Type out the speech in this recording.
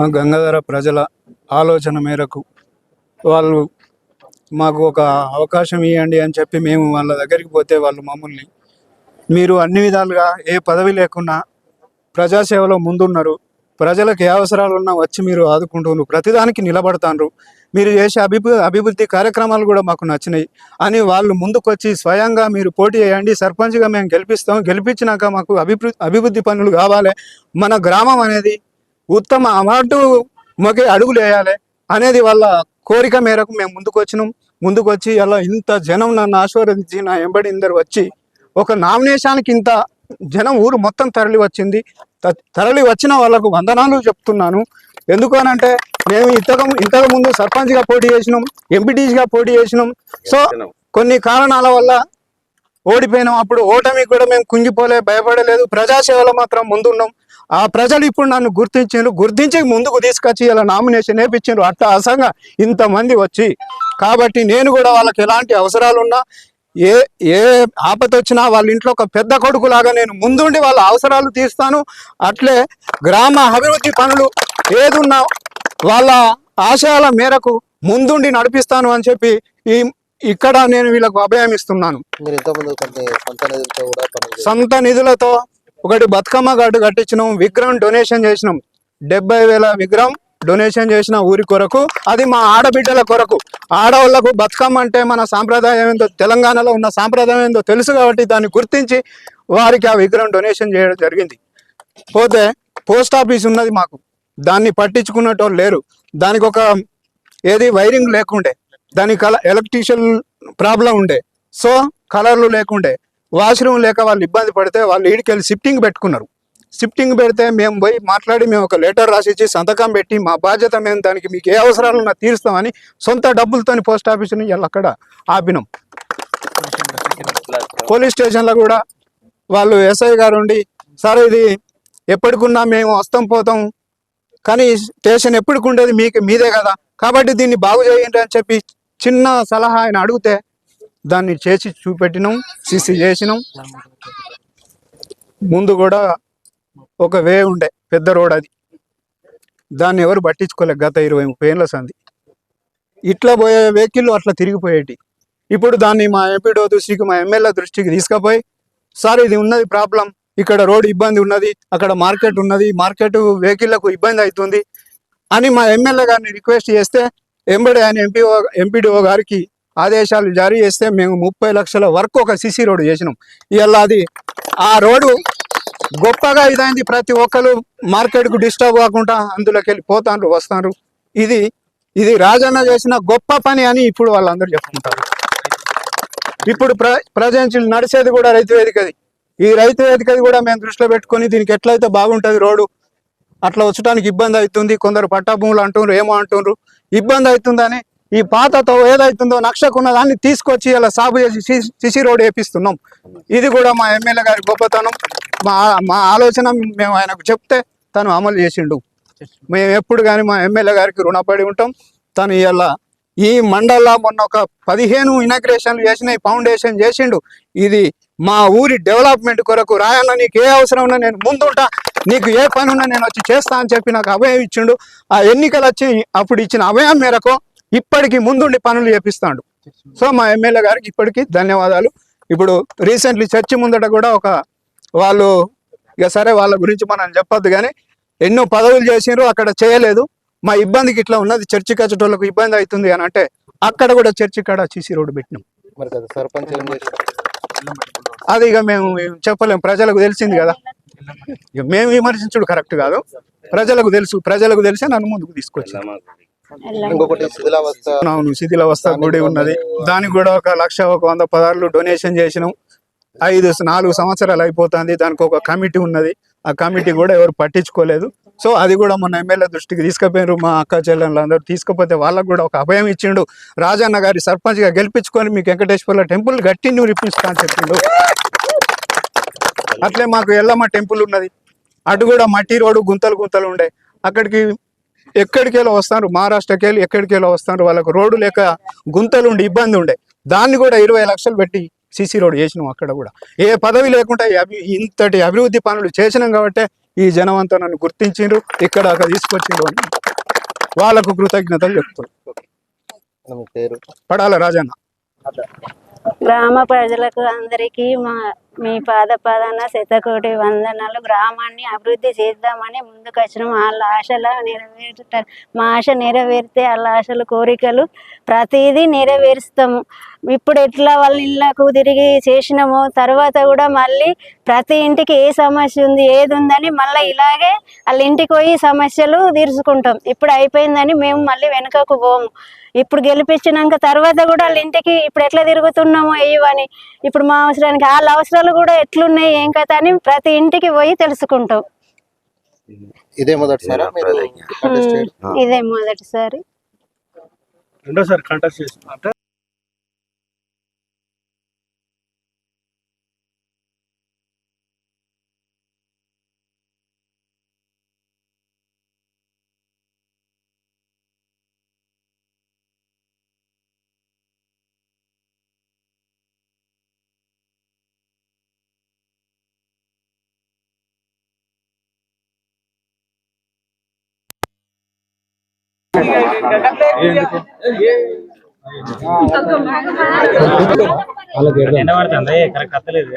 మా గంగాధర ప్రజల ఆలోచన మేరకు వాళ్ళు మాకు ఒక అవకాశం ఇవ్వండి అని చెప్పి మేము వాళ్ళ దగ్గరికి పోతే వాళ్ళు మమ్మల్ని మీరు అన్ని విధాలుగా ఏ పదవి లేకున్నా ప్రజాసేవలో ముందున్నారు. ప్రజలకు ఏ అవసరాలు ఉన్నా వచ్చి మీరు ఆదుకుంటున్నారు. ప్రతిదానికి నిలబడతాండ్రు. మీరు చేసే అభివృద్ధి అభివృద్ధి కార్యక్రమాలు కూడా మాకు నచ్చినాయి. అని వాళ్ళు ముందుకొచ్చి స్వయంగా మీరు పోటీ చేయండి. సర్పంచ్గా మేము గెలిపిస్తాం. గెలిపించినాక మాకు అభివృద్ధి అభివృద్ధి పనులు కావాలి. మన గ్రామం అనేది ఉత్తమ అవార్డు మొకే అడుగులు వేయాలి అనేది వాళ్ళ కోరిక మేరకు మేము ముందుకు వచ్చినాం. ముందుకు వచ్చి అలా ఇంత జనం నన్ను ఆశీర్వదించి నా ఎంబడి ఇందరు వచ్చి ఒక నామినేషన్కి ఇంత జనం ఊరు మొత్తం తరలి వచ్చింది. తరలి వచ్చిన వాళ్ళకు వందనాలు చెప్తున్నాను. ఎందుకు అనంటే మేము ఇంతకు ఇంతకు ముందు సర్పంచ్గా పోటీ చేసినాం ఎంపీటీస్గా పోటీ చేసినాం. సో కొన్ని కారణాల వల్ల ఓడిపోయినాం. అప్పుడు ఓటమి కూడా మేము కుంగిపోలే భయపడలేదు. ప్రజాసేవలో మాత్రం ముందున్నాం. ఆ ప్రజలు ఇప్పుడు నన్ను గుర్తించారు గుర్తించి ముందుకు తీసుకొచ్చి ఇలా నామినేషన్ వేపించారు అట్లా అసంగా ఇంతమంది వచ్చి. కాబట్టి నేను కూడా వాళ్ళకి ఎలాంటి అవసరాలు ఉన్నా ఏ ఏ ఆపత వచ్చినా వాళ్ళ ఇంట్లో ఒక పెద్ద కొడుకు లాగా నేను ముందుండి వాళ్ళ అవసరాలు తీస్తాను. అట్లే గ్రామ అభివృద్ధి పనులు ఏదున్నా వాళ్ళ ఆశయాల మేరకు ముందుండి నడిపిస్తాను అని చెప్పి ఈ ఇక్కడ నేను వీళ్ళకు అభయం ఇస్తున్నాను సొంత నిధులతో ఒకటి బతుకమ్మ గాడు కట్టించినాం విగ్రహం డొనేషన్ చేసినాం. డెబ్బై వేల విగ్రహం డొనేషన్ చేసిన ఊరి కొరకు అది మా ఆడబిడ్డల కొరకు. ఆడవాళ్ళకు బతుకమ్మ అంటే మన సాంప్రదాయం ఏందో తెలంగాణలో ఉన్న సాంప్రదాయం ఏందో తెలుసు కాబట్టి దాన్ని గుర్తించి వారికి ఆ విగ్రహం డొనేషన్ చేయడం జరిగింది. పోతే పోస్ట్ ఆఫీస్ ఉన్నది మాకు. దాన్ని పట్టించుకున్నటోళ్ళు లేరు. దానికి ఒక ఏది వైరింగ్ లేకుండే. దానికి కల ఎలక్ట్రీషియన్ ప్రాబ్లం ఉండే. సో కలర్లు లేకుండే. వాష్రూమ్ లేక వాళ్ళు ఇబ్బంది పడితే వాళ్ళు ఈడికెళ్ళి షిఫ్టింగ్ పెట్టుకున్నారు. షిఫ్టింగ్ పెడితే మేము పోయి మాట్లాడి మేము ఒక లెటర్ రాసిచ్చి సంతకం పెట్టి మా బాధ్యత మేము దానికి మీకు ఏ అవసరాలు ఉన్నా తీరుస్తామని సొంత డబ్బులతోని పోస్ట్ ఆఫీస్ని ఇలా అక్కడ ఆపినాం. పోలీస్ స్టేషన్లో కూడా వాళ్ళు ఎస్ఐ గారు ఉండి సార్ ఇది ఎప్పటికున్నా మేము వస్తాం పోతాం కానీ స్టేషన్ ఎప్పటికి ఉండేది మీకు మీదే కదా కాబట్టి దీన్ని బాగు చేయండి అని చెప్పి చిన్న సలహా ఆయన అడిగితే దాన్ని చేసి చూపెట్టినాం సిసి చేసినాం. ముందు కూడా ఒక వే ఉండే పెద్ద రోడ్ అది. దాన్ని ఎవరు పట్టించుకోలేదు గత ఇరవై ముప్పై ఏళ్ళ సంది. ఇట్లా పోయే వెహికల్ అట్లా తిరిగిపోయేటి. ఇప్పుడు దాన్ని మా ఎంపీడో దృష్టికి మా ఎమ్మెల్యే దృష్టికి తీసుకుపోయి సార్ ఇది ఉన్నది ప్రాబ్లం. ఇక్కడ రోడ్ ఇబ్బంది ఉన్నది అక్కడ మార్కెట్ ఉన్నది మార్కెట్ వెహికల్లకు ఇబ్బంది అవుతుంది అని మా ఎమ్మెల్యే గారిని రిక్వెస్ట్ చేస్తే ఎంబడి ఆయన ఎంపీఓ ఎంపీడీఓ గారికి ఆదేశాలు జారీ చేస్తే మేము ముప్పై లక్షల వరకు ఒక సిసి రోడ్ చేసినాం. ఇవాళ అది ఆ రోడ్డు గొప్పగా ఇదైంది. ప్రతి ఒక్కరు మార్కెట్కు డిస్టర్బ్ కాకుండా అందులోకి వెళ్ళి పోతాండ్రు వస్తారు ఇది ఇది రాజన్న చేసిన గొప్ప పని అని ఇప్పుడు వాళ్ళందరూ చెప్పుకుంటారు. ఇప్పుడు ప్ర ప్రజెంట్ నడిచేది కూడా రైతు వేదికది. ఈ రైతు వేదికది కూడా మేము దృష్టిలో పెట్టుకొని దీనికి ఎట్లయితే బాగుంటుంది రోడ్డు అట్లా వచ్చడానికి ఇబ్బంది అవుతుంది. కొందరు పట్టా భూములు అంటున్నారు ఏమో అంటున్నారు ఇబ్బంది అవుతుందని ఈ పాతతో ఏదైతుందో నక్షకున్న దాన్ని తీసుకొచ్చి ఇలా సాగు చేసి సిసి రోడ్ వేపిస్తున్నాం. ఇది కూడా మా ఎమ్మెల్యే గారి గొప్పతనం. మా మా ఆలోచన మేము ఆయనకు చెప్తే తను అమలు చేసిండు. మేము ఎప్పుడు కానీ మా ఎమ్మెల్యే గారికి రుణపడి ఉంటాం. తను ఇలా ఈ మండల్లో మొన్న ఒక పదిహేను ఇనాగ్రేషన్లు చేసిన ఫౌండేషన్ చేసిండు. ఇది మా ఊరి డెవలప్మెంట్ కొరకు రాయన్న నీకు ఏ అవసరం ఉన్నా నేను ముందుంటా. నీకు ఏ పని ఉన్నా నేను వచ్చి చేస్తా అని చెప్పి నాకు అభయం ఇచ్చిండు. ఆ ఎన్నికలు వచ్చి అప్పుడు ఇచ్చిన అభయం మేరకు ఇప్పటికి ముందుండి పనులు చేపిస్తాడు. సో మా ఎమ్మెల్యే గారికి ఇప్పటికీ ధన్యవాదాలు. ఇప్పుడు రీసెంట్లీ చర్చి ముందట కూడా ఒక వాళ్ళు ఇక సరే వాళ్ళ గురించి మనం చెప్పొద్దు కానీ ఎన్నో పదవులు చేసిండ్రు అక్కడ చేయలేదు. మా ఇబ్బందికి ఇట్లా ఉన్నది చర్చి కచ్చటోళ్ళకు ఇబ్బంది అవుతుంది అని అంటే అక్కడ కూడా చర్చి కాడ చీసీ రోడ్డు పెట్టినాం. అది ఇక మేము చెప్పలేం ప్రజలకు తెలిసింది కదా. ఇక మేము విమర్శించుడు కరెక్ట్ కాదు. ప్రజలకు తెలుసు ప్రజలకు తెలిసే నన్ను ముందుకు తీసుకొచ్చి ఇంకొకటి శిథిలావస్థ. అవును శిథిలావస్థ గుడి ఉన్నది. దానికి కూడా ఒక లక్ష ఒక వంద పదార్లు డొనేషన్ చేసినాం. ఐదు నాలుగు సంవత్సరాలు అయిపోతుంది. దానికి ఒక కమిటీ ఉన్నది. ఆ కమిటీ కూడా ఎవరు పట్టించుకోలేదు. సో అది కూడా మొన్న ఎమ్మెల్యే దృష్టికి తీసుకుపోయినారు మా అక్క చెల్లెళ్ళు అందరూ. తీసుకపోతే వాళ్ళకు కూడా ఒక అభయం ఇచ్చిండు. రాజన్న గారి సర్పంచ్గా గెలిపించుకొని మీకు వెంకటేశ్వర్ల టెంపుల్ గట్టి నువ్వు ఇప్పిస్తా అని చెప్పిండు. అట్లే మాకు ఎల్లమ్మ టెంపుల్ ఉన్నది. అటు కూడా మట్టి రోడ్డు గుంతలు గుంతలు ఉండే. అక్కడికి ఎక్కడికెళ్ళో వస్తారు? మహారాష్ట్రకి వెళ్ళి ఎక్కడికెళ్ళో వస్తారు? వాళ్ళకు రోడ్డు లేక గుంతలు ఉండి ఇబ్బంది ఉండే. దాన్ని కూడా ఇరవై లక్షలు పెట్టి సీసీ రోడ్ చేసినాం అక్కడ కూడా. ఏ పదవి లేకుండా ఇంతటి అభివృద్ధి పనులు చేసినాం కాబట్టి ఈ జనం అంతా నన్ను గుర్తించిండ్రు ఇక్కడ దాకా తీసుకొచ్చిండ్రు అని. వాళ్ళకు కృతజ్ఞతలు చెప్తాను మీ పేరు పడాల రాజన్న? గ్రామ ప్రజలకు అందరికీ మా మీ పాద పాదాన శతకోటి వందనాలు. గ్రామాన్ని అభివృద్ధి చేద్దామని ముందుకు వచ్చిన వాళ్ళ ఆశల నెరవేరుతారు మా ఆశ నెరవేరితే వాళ్ళ ఆశలు కోరికలు ప్రతిదీ నెరవేరుస్తాము ఇప్పుడు ఎట్లా వాళ్ళ ఇళ్ళకు తిరిగి చేసినామో తర్వాత కూడా మళ్ళీ ప్రతి ఇంటికి ఏ సమస్య ఉంది ఏది ఉందని మళ్ళీ ఇలాగే వాళ్ళ ఇంటికి పోయి సమస్యలు తీర్చుకుంటాం. ఇప్పుడు అయిపోయిందని మేము మళ్ళీ వెనుకకు పోము. ఇప్పుడు గెలిపించినాక తర్వాత కూడా వాళ్ళ ఇంటికి ఇప్పుడు ఎట్లా తిరుగుతున్నామో ఇవని ఇప్పుడు మా అవసరానికి వాళ్ళ అవసరాలు కూడా ఎట్లున్నాయి ఏం కథ అని ప్రతి ఇంటికి పోయి తెలుసుకుంటాం. ఇదే మొదటిసారా ఇదే మొదటిసారి. రెండోసారి కంటెస్ట్ చేసిన ఎండ పడుతుంది. కరెక్ట్ అత్తలేదు